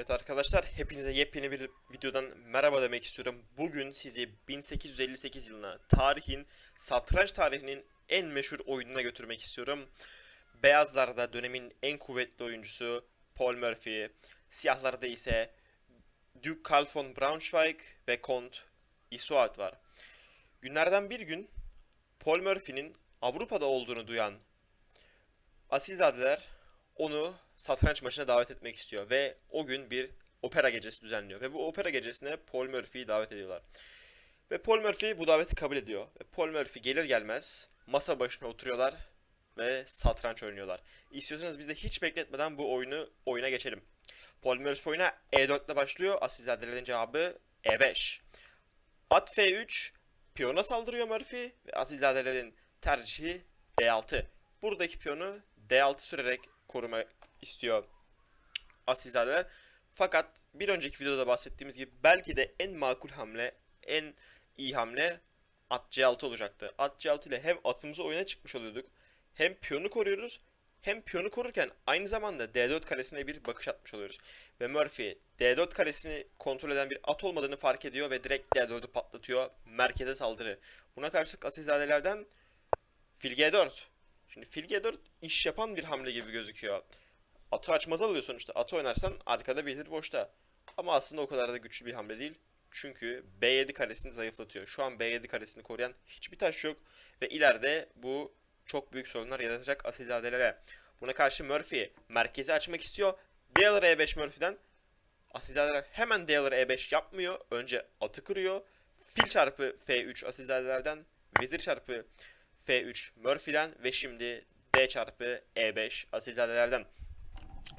Evet arkadaşlar hepinize yepyeni bir videodan merhaba demek istiyorum. Bugün sizi 1858 yılına tarihin satranç tarihinin en meşhur oyununa götürmek istiyorum. Beyazlarda dönemin en kuvvetli oyuncusu Paul Murphy, siyahlarda ise Duke Karl von Braunschweig ve Kont Isuat var. Günlerden bir gün Paul Murphy'nin Avrupa'da olduğunu duyan asilzadeler onu satranç maçına davet etmek istiyor ve o gün bir opera gecesi düzenliyor ve bu opera gecesine Paul Murphy'yi davet ediyorlar. Ve Paul Murphy bu daveti kabul ediyor. Ve Paul Murphy gelir gelmez masa başına oturuyorlar ve satranç oynuyorlar. İstiyorsanız biz de hiç bekletmeden bu oyunu oyuna geçelim. Paul Murphy oyuna E4 ile başlıyor. Asilzadelerin cevabı E5. At F3, piyona saldırıyor Murphy ve asilzadelerin tercihi D6. Buradaki piyonu D6 sürerek koruma istiyor asilzadeler. Fakat bir önceki videoda bahsettiğimiz gibi belki de en makul hamle, en iyi hamle at C6 olacaktı. At C6 ile hem atımızı oyuna çıkmış oluyorduk, hem piyonu koruyoruz, hem piyonu korurken aynı zamanda D4 karesine bir bakış atmış oluyoruz. Ve Murphy D4 karesini kontrol eden bir at olmadığını fark ediyor ve direkt D4'ü patlatıyor. Merkeze saldırı. Buna karşılık asilzadelerden fil G4. Şimdi fil G4 iş yapan bir hamle gibi gözüküyor. Atı açmaz alıyor sonuçta. Atı oynarsan arkada vezir boşta. Ama aslında o kadar da güçlü bir hamle değil. Çünkü B7 karesini zayıflatıyor. Şu an B7 karesini koruyan hiçbir taş yok. Ve ileride bu çok büyük sorunlar yaratacak asilzadelere. Buna karşı Murphy merkezi açmak istiyor. D alır E5 Murphy'den. Asilzadeler hemen D alır E5 yapmıyor. Önce atı kırıyor. Fil çarpı F3 asilzadelerden. Vezir çarpı F3 Murphy'den ve şimdi D çarpı E5 asilzadelerden.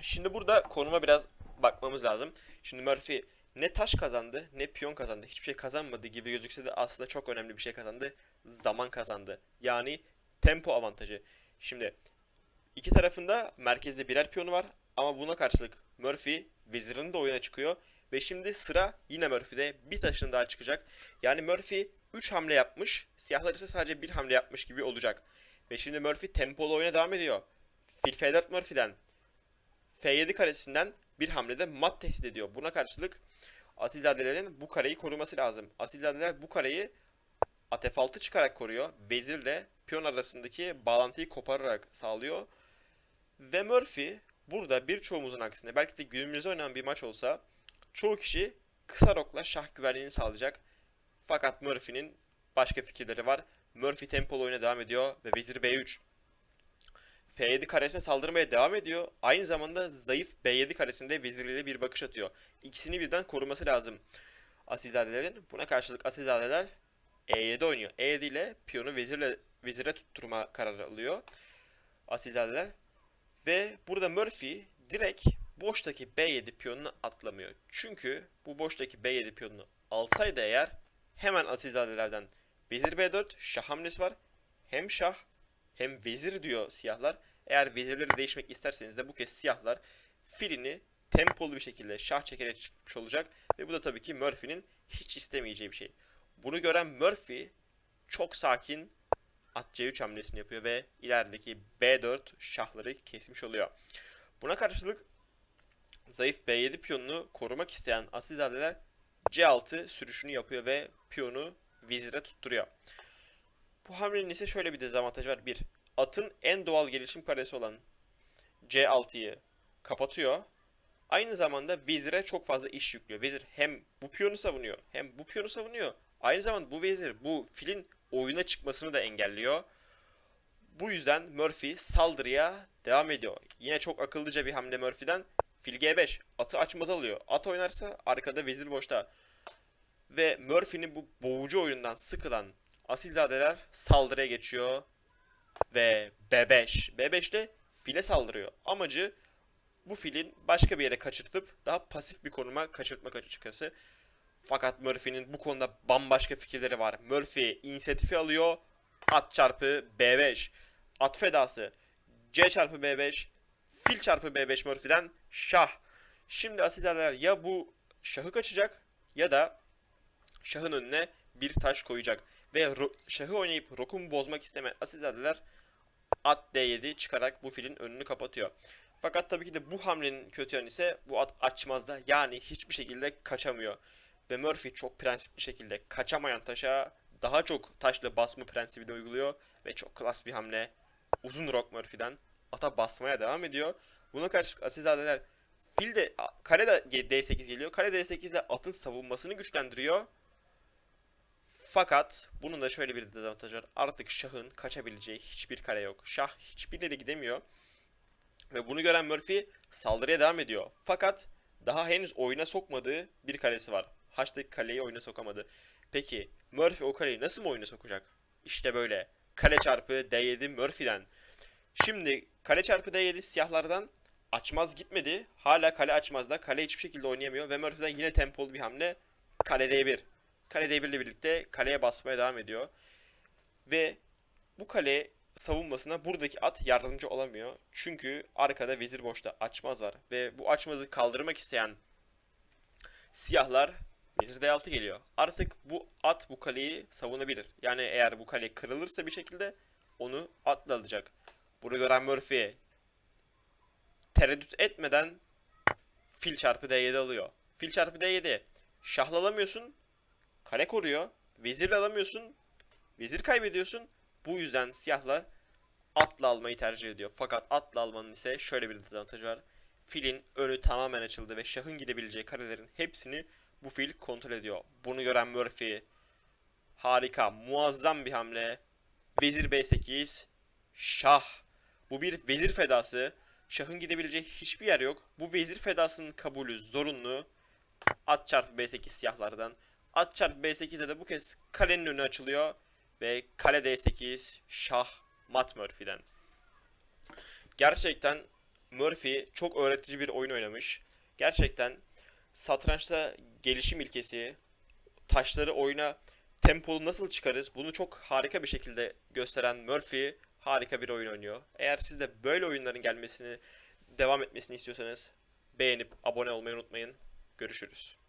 Şimdi burada konuma biraz bakmamız lazım. Şimdi Murphy ne taş kazandı ne piyon kazandı. Hiçbir şey kazanmadı gibi gözükse de aslında çok önemli bir şey kazandı. Zaman kazandı. Yani tempo avantajı. Şimdi iki tarafında merkezde birer piyonu var ama buna karşılık Murphy vezirini de oyuna çıkıyor. Ve şimdi sıra yine Murphy'de bir taşın daha çıkacak. Yani Murphy 3 hamle yapmış. Siyahlar ise sadece bir hamle yapmış gibi olacak. Ve şimdi Murphy tempolu oyuna devam ediyor. Fil F4 Murphy'den F7 karesinden bir hamlede mat tehdit ediyor. Buna karşılık Asilzadelerin bu kareyi koruması lazım. Asilzadeler bu kareyi at F6 çıkarak koruyor. Vezirle piyon arasındaki bağlantıyı kopararak sağlıyor. Ve Murphy burada birçoğumuzun aksine belki de günümüzde oynanan bir maç olsa çoğu kişi kısa rokla şah güvenliğini sağlayacak. Fakat Murphy'nin başka fikirleri var. Murphy tempolu oyuna devam ediyor ve vezir B3. F7 karesine saldırmaya devam ediyor. Aynı zamanda zayıf B7 karesinde vezirleriyle bir bakış atıyor. İkisini birden koruması lazım. Asilzadelerin. Buna karşılık asilzadeler E7 oynuyor. E7 ile piyonu vezirle vezire tutturma kararı alıyor. Asilzadeler. Ve burada Murphy direkt boştaki B7 piyonunu atlamıyor. Çünkü bu boştaki B7 piyonunu alsaydı eğer hemen asilzadelerden vezir B4 şah hamlesi var. Hem şah hem vezir diyor siyahlar. Eğer vezirleri değişmek isterseniz de bu kez siyahlar filini tempolu bir şekilde şah çekerek çıkmış olacak. Ve bu da tabii ki Murphy'nin hiç istemeyeceği bir şey. Bunu gören Murphy çok sakin at C3 hamlesini yapıyor ve ilerideki B4 şahları kesmiş oluyor. Buna karşılık zayıf B7 piyonunu korumak isteyen asilzadeler C6 sürüşünü yapıyor ve piyonu vezire tutturuyor. Bu hamlenin ise şöyle bir dezavantajı var. Bir, atın en doğal gelişim karesi olan C6'yı kapatıyor. Aynı zamanda vezire çok fazla iş yüklüyor. Vezir hem bu piyonu savunuyor hem bu piyonu savunuyor. Aynı zamanda bu vezir bu filin oyuna çıkmasını da engelliyor. Bu yüzden Murphy saldırıya devam ediyor. Yine çok akıllıca bir hamle Murphy'den. Fil G5 atı açmaz alıyor. At oynarsa arkada vezir boşta. Ve Murphy'nin bu boğucu oyundan sıkılan asilzadeler saldırıya geçiyor. Ve B5. B5'te file saldırıyor. Amacı bu filin başka bir yere kaçırtıp daha pasif bir konuma kaçırtmak açıkçası. Fakat Murphy'nin bu konuda bambaşka fikirleri var. Murphy inisiyatifi alıyor. At çarpı B5. At fedası. C çarpı B5. Fil çarpı B5 Murphy'den şah. Şimdi asilzadeler ya bu şahı kaçacak ya da şahın önüne bir taş koyacak. Ve şahı oynayıp rokumu bozmak istemeyen asilzadeler at D7 çıkarak bu filin önünü kapatıyor. Fakat tabii ki de bu hamlenin kötü yanı ise bu at açmazda yani hiçbir şekilde kaçamıyor. Ve Murphy çok prensipli şekilde kaçamayan taşa daha çok taşla basma prensibini uyguluyor ve çok klas bir hamle. Uzun Rock Murphy'den ata basmaya devam ediyor. Buna karşılık Asilzadeler fil de kare de D8 geliyor. Kare D8 ile atın savunmasını güçlendiriyor. Fakat bunun da şöyle bir dezavantajı var. Artık şahın kaçabileceği hiçbir kare yok. Şah hiçbir yere gidemiyor. Ve bunu gören Murphy saldırıya devam ediyor. Fakat daha henüz oyuna sokmadığı bir kalesi var. Haç'taki kaleyi oyuna sokamadı. Peki Murphy o kaleyi nasıl mı oyuna sokacak? İşte böyle. Kale çarpı D7 Murphy'den. Şimdi kale çarpı D7 siyahlardan açmaz gitmedi. Hala kale açmazda. Kale hiçbir şekilde oynayamıyor. Ve Murphy'den yine tempolu bir hamle. Kale D1. Kale D1 ile birlikte kaleye basmaya devam ediyor. Ve bu kale savunmasına buradaki at yardımcı olamıyor. Çünkü arkada vezir boşta açmaz var. Ve bu açmazı kaldırmak isteyen siyahlar vezir D6 geliyor. Artık bu at bu kaleyi savunabilir. Yani eğer bu kale kırılırsa bir şekilde onu atla alacak. Bunu gören Murphy tereddüt etmeden fil çarpı D7 alıyor. Fil çarpı D7 şahla. Kale koruyor. Vezirle alamıyorsun. Vezir kaybediyorsun. Bu yüzden siyahlar atla almayı tercih ediyor. Fakat atla almanın ise şöyle bir dezavantajı var. Filin önü tamamen açıldı ve şahın gidebileceği karelerin hepsini bu fil kontrol ediyor. Bunu gören Murphy harika, muazzam bir hamle. Vezir B8, şah. Bu bir vezir fedası. Şahın gidebileceği hiçbir yer yok. Bu vezir fedasının kabulü zorunlu. At çarpı B8 siyahlardan. At çarpı B8'de de bu kez kalenin önü açılıyor. Ve kale D8 şah mat Murphy'den. Gerçekten Murphy çok öğretici bir oyun oynamış. Gerçekten satrançta gelişim ilkesi, taşları oyuna tempolu nasıl çıkarız bunu çok harika bir şekilde gösteren Murphy harika bir oyun oynuyor. Eğer siz de böyle oyunların gelmesini, devam etmesini istiyorsanız beğenip abone olmayı unutmayın. Görüşürüz.